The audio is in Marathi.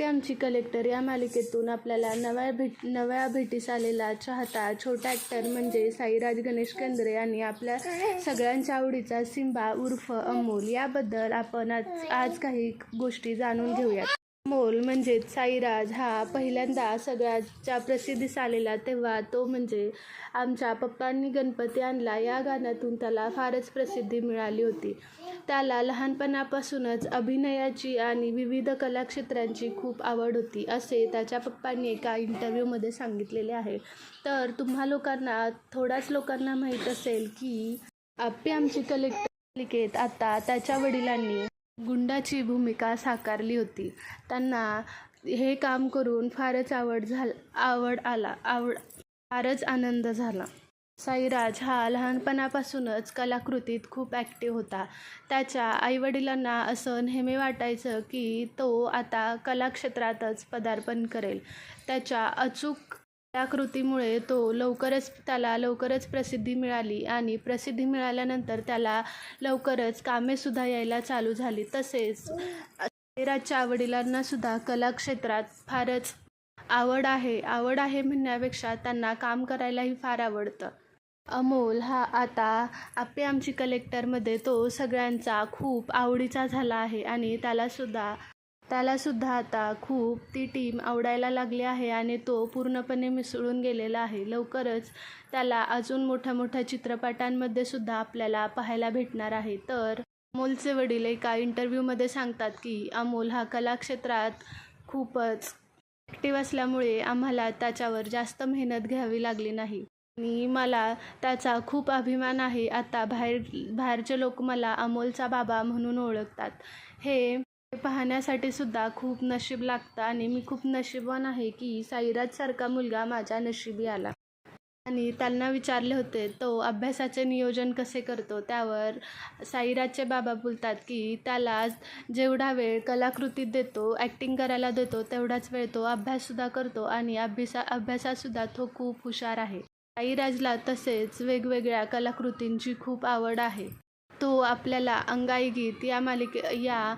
आप्पे आमची कलेक्टर या मालिकेतून आपल्याला नव्या भेट नव्या भेटीस आलेला चाहता छोटा ॲक्टर म्हणजे साईराज गणेश केंद्रे आणि आपल्या सगळ्यांच्या आवडीचा सिम्बा उर्फ अमोल. याबद्दल आपण आज आज काही गोष्टी जाणून घेऊयात. मोल म्हणजेच साईराज हा पहिल्यांदा सगळ्याच्या प्रसिद्धीस आलेला तेव्हा तो म्हणजे आमच्या पप्पांनी गणपती आणला. या गाण्यातून त्याला फारच प्रसिद्धी मिळाली होती. त्याला लहानपणापासूनच अभिनयाची आणि विविध कलाक्षेत्रांची खूप आवड होती असे त्याच्या पप्पांनी एका इंटरव्ह्यूमध्ये सांगितलेले आहे. तर तुम्हा लोकांना थोड्याच लोकांना माहीत असेल की आप्पे आमची कलेक्टर मालिकेत आता त्याच्या वडिलांनी गुंडाची भूमिका साकारली होती. त्यांना हे काम करून फारच आवड झाल आवड आला आवड फारच आनंद झाला. साईराज हा लहानपणापासूनच कलाकृतीत खूप ॲक्टिव्ह होता. त्याच्या आईवडिलांना असं नेहमी वाटायचं की तो आता कलाक्षेत्रातच पदार्पण करेल. त्याच्या अचूक कलाकृतीमुळे तो लवकरच त्याला लवकरच प्रसिद्धी मिळाली आणि प्रसिद्धी मिळाल्यानंतर त्याला लवकरच कामेसुद्धा यायला चालू झाली. तसेच साईराजच्या वडिलांनासुद्धा कलाक्षेत्रात फारच आवड आहे. आवड आहे म्हणण्यापेक्षा त्यांना काम करायलाही फार आवडतं. अमोल हा आता आप्पे आमची कलेक्टरमध्ये तो सगळ्यांचा खूप आवडीचा झाला आहे आणि त्यालासुद्धा त्यालासुद्धा आता खूप ती टीम आवडायला लागली आहे आणि तो पूर्णपणे मिसळून गेलेला आहे. लवकरच त्याला अजून मोठ्या मोठ्या चित्रपटांमध्ये सुद्धा आपल्याला पाहायला भेटणार आहे. तर अमोलचे वडील एका इंटरव्ह्यूमध्ये सांगतात की अमोल हा कलाक्षेत्रात खूपच ॲक्टिव्ह असल्यामुळे आम्हाला त्याच्यावर जास्त मेहनत घ्यावी लागली नाही. आणि मला त्याचा खूप अभिमान आहे. आता बाहेर बाहेरचे लोक मला अमोलचा बाबा म्हणून ओळखतात. हे पाहण्यासाठी सुद्धा खूप नशीब लागतं आणि मी खूप नशीबवान आहे की साईराजसारखा मुलगा माझ्या नशिबी आला. आणि त्यांना विचारले होते तो अभ्यासाचे नियोजन कसे करतो? त्यावर साईराजचे बाबा बोलतात की त्याला जेवढा वेळ कलाकृतीत देतो ॲक्टिंग करायला देतो तेवढाच वेळ तो अभ्याससुद्धा करतो आणि अभ्यासा अभ्यासातसुद्धा तो खूप हुशार आहे. साईराजला तसेच वेगवेगळ्या कलाकृतींची खूप आवड आहे. तो आपल्याला अंगाई गीत या मालिके या